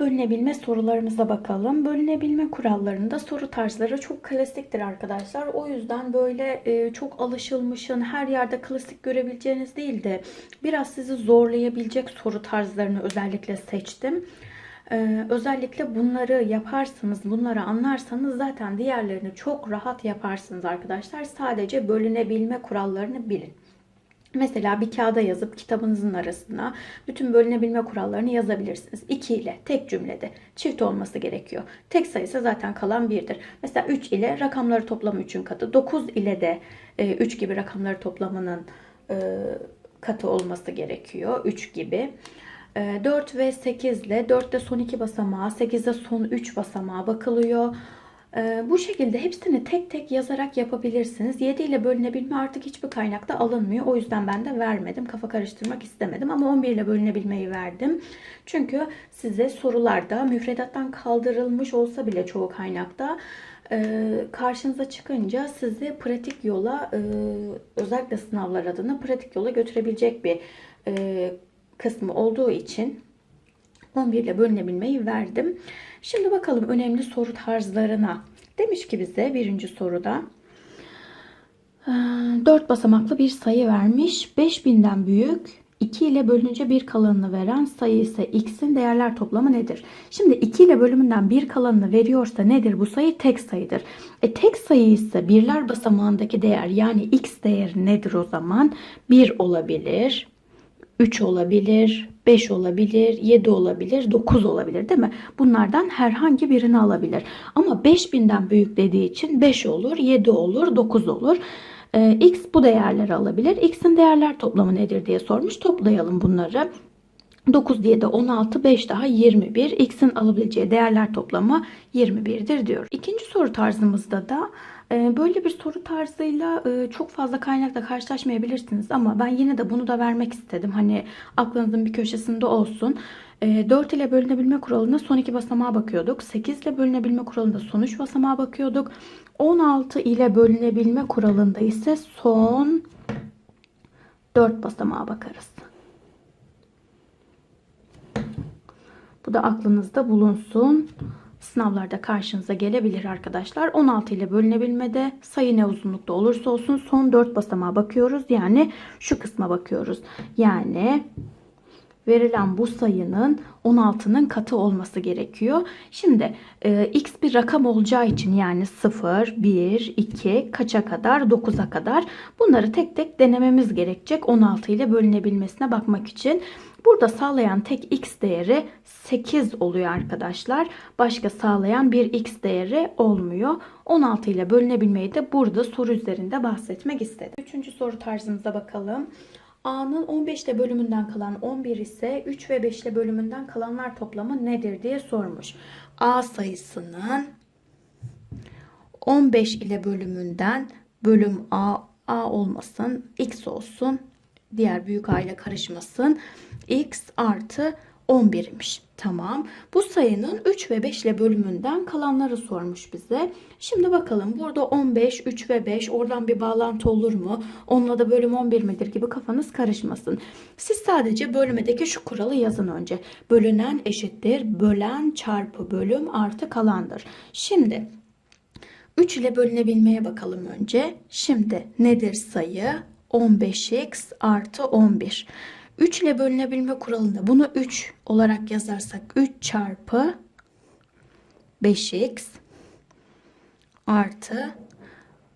Bölünebilme sorularımıza bakalım. Bölünebilme kurallarında soru tarzları çok klasiktir arkadaşlar. O yüzden böyle e, çok alışılmışın her yerde klasik görebileceğiniz değil de biraz sizi zorlayabilecek soru tarzlarını özellikle seçtim. Ee, özellikle bunları yaparsanız, bunları anlarsanız zaten diğerlerini çok rahat yaparsınız arkadaşlar. Sadece bölünebilme kurallarını bilin. Mesela bir kağıda yazıp kitabınızın arasına bütün bölünebilme kurallarını yazabilirsiniz. 2 ile tek cümlede çift olması gerekiyor. Tek sayısı zaten kalan 1'dir. Mesela 3 ile rakamları toplamı 3'ün katı. 9 ile de 3 gibi rakamları toplamının e, katı olması gerekiyor. 3 gibi. 4 ve 8 ile 4'te son 2 basamağı, 8'de son 3 basamağa bakılıyor. Ee, Bu şekilde hepsini tek tek yazarak yapabilirsiniz. 7 ile bölünebilme artık hiçbir kaynakta alınmıyor. O yüzden ben de vermedim. Kafa karıştırmak istemedim ama 11 ile bölünebilmeyi verdim. Çünkü size sorularda müfredattan kaldırılmış olsa bile çoğu kaynakta e, karşınıza çıkınca sizi pratik yola e, özellikle sınavlar adına pratik yola götürebilecek bir e, kısmı olduğu için 11 ile bölünebilmeyi verdim. Şimdi bakalım önemli soru tarzlarına. Demiş ki bize birinci soruda 4 basamaklı bir sayı vermiş. 5000'den büyük 2 ile bölününce bir kalanını veren sayı ise x'in değerler toplamı nedir? Şimdi 2 ile bölümünden bir kalanını veriyorsa nedir? Bu sayı tek sayıdır. E tek sayı ise birler basamağındaki değer yani x değeri nedir o zaman? 1 olabilir, 3 olabilir, 5 olabilir, 7 olabilir, 9 olabilir değil mi? Bunlardan herhangi birini alabilir. Ama 5000'den büyük dediği için 5 olur, 7 olur, 9 olur. Ee, X bu değerleri alabilir. X'in değerler toplamı nedir diye sormuş. Toplayalım bunları. 9 diye de 16, 5 daha 21. X'in alabileceği değerler toplamı 21'dir diyor. İkinci soru tarzımızda da böyle bir soru tarzıyla e, çok fazla kaynakla karşılaşmayabilirsiniz ama ben yine de bunu da vermek istedim. Hani aklınızın bir köşesinde olsun. 4 ile bölünebilme kuralında son iki basamağa bakıyorduk. 8 ile bölünebilme kuralında son 3 basamağa bakıyorduk. 16 ile bölünebilme kuralında ise son 4 basamağa bakarız. Bu da aklınızda bulunsun. Sınavlarda karşınıza gelebilir arkadaşlar. 16 ile bölünebilmede sayı ne uzunlukta olursa olsun son 4 basamağa bakıyoruz. Yani şu kısma bakıyoruz. Yani verilen bu sayının 16'nın katı olması gerekiyor. Şimdi e, x bir rakam olacağı için yani 0, 1, 2 kaça kadar 9'a kadar bunları tek tek denememiz gerekecek 16 ile bölünebilmesine bakmak için. Burada sağlayan tek x değeri 8 oluyor arkadaşlar. Başka sağlayan bir x değeri olmuyor. 16 ile bölünebilmeyi de burada soru üzerinde bahsetmek istedim. Üçüncü soru tarzımıza bakalım. A'nın 15 ile bölümünden kalan 11 ise 3 ve 5 ile bölümünden kalanlar toplamı nedir diye sormuş. A sayısının 15 ile bölümünden bölüm A, A olmasın, X olsun, diğer büyük A ile karışmasın. X artı 11 imiş. Tamam. Bu sayının 3 ve 5 ile bölümünden kalanları sormuş bize. Şimdi bakalım burada 15, 3 ve 5 oradan bir bağlantı olur mu? Onunla da bölüm 11 midir gibi kafanız karışmasın. Siz sadece bölümedeki şu kuralı yazın önce. Bölünen eşittir. Bölen çarpı bölüm artı kalandır. Şimdi 3 ile bölünebilmeye bakalım önce. Şimdi nedir sayı? 15x artı 11. 3 ile bölünebilme kuralında bunu 3 olarak yazarsak 3 çarpı 5x artı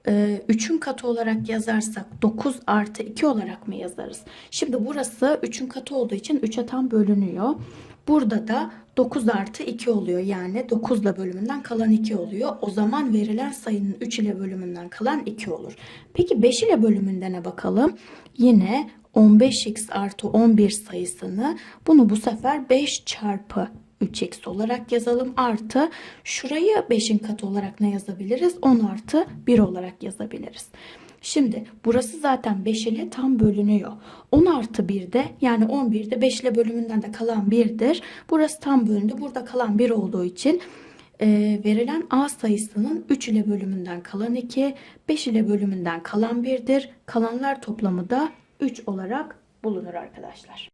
3'ün katı olarak yazarsak 9 artı 2 olarak mı yazarız? Şimdi burası 3'ün katı olduğu için 3'e tam bölünüyor. Burada da 9 artı 2 oluyor. Yani 9 ile bölümünden kalan 2 oluyor. O zaman verilen sayının 3 ile bölümünden kalan 2 olur. Peki 5 ile bölümündene bakalım. Yine 15x artı 11 sayısını bunu bu sefer 5 çarpı 3x olarak yazalım. Artı şurayı 5'in katı olarak ne yazabiliriz? 10 artı 1 olarak yazabiliriz. Şimdi burası zaten 5 ile tam bölünüyor. 10 artı 1 de yani 11'de 5 ile bölümünden de kalan 1'dir. Burası tam bölündü. Burada kalan 1 olduğu için e, verilen A sayısının 3 ile bölümünden kalan 2, 5 ile bölümünden kalan 1'dir. Kalanlar toplamı da 3 olarak bulunur arkadaşlar.